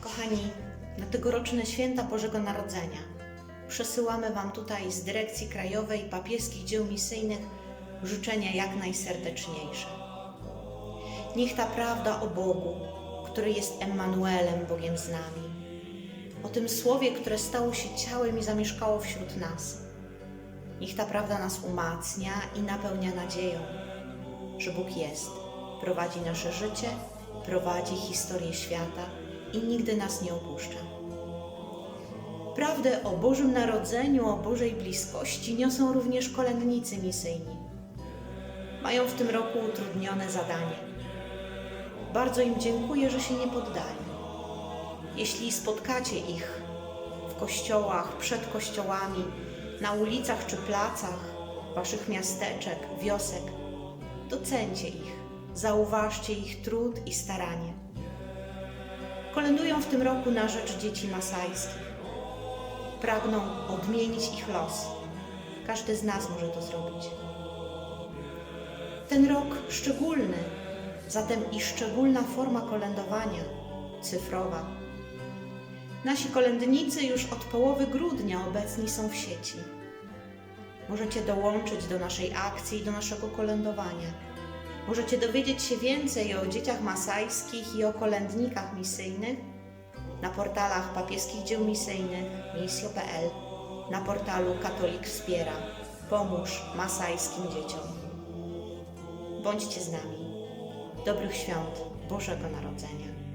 Kochani, na tegoroczne święta Bożego Narodzenia przesyłamy Wam tutaj z Dyrekcji Krajowej Papieskich Dzieł Misyjnych życzenia jak najserdeczniejsze. Niech ta prawda o Bogu, który jest Emmanuelem, Bogiem z nami, o tym Słowie, które stało się ciałem i zamieszkało wśród nas, niech ta prawda nas umacnia i napełnia nadzieją, że Bóg jest, prowadzi nasze życie, prowadzi historię świata i nigdy nas nie opuszcza. Prawdę o Bożym Narodzeniu, o Bożej bliskości niosą również kolędnicy misyjni. Mają w tym roku utrudnione zadanie. Bardzo im dziękuję, że się nie poddali. Jeśli spotkacie ich w kościołach, przed kościołami, na ulicach czy placach waszych miasteczek, wiosek, docencie ich, zauważcie ich trud i staranie. Kolędują w tym roku na rzecz dzieci masajskich. Pragną odmienić ich los. Każdy z nas może to zrobić. Ten rok szczególny, zatem i szczególna forma kolędowania cyfrowa. Nasi kolędnicy już od połowy grudnia obecni są w sieci. Możecie dołączyć do naszej akcji i do naszego kolędowania. Możecie dowiedzieć się więcej o dzieciach masajskich i o kolędnikach misyjnych na portalach papieskich dzieł misyjnych misjo.pl, na portalu Katolik Wspiera. Pomóż masajskim dzieciom. Bądźcie z nami. Dobrych świąt Bożego Narodzenia.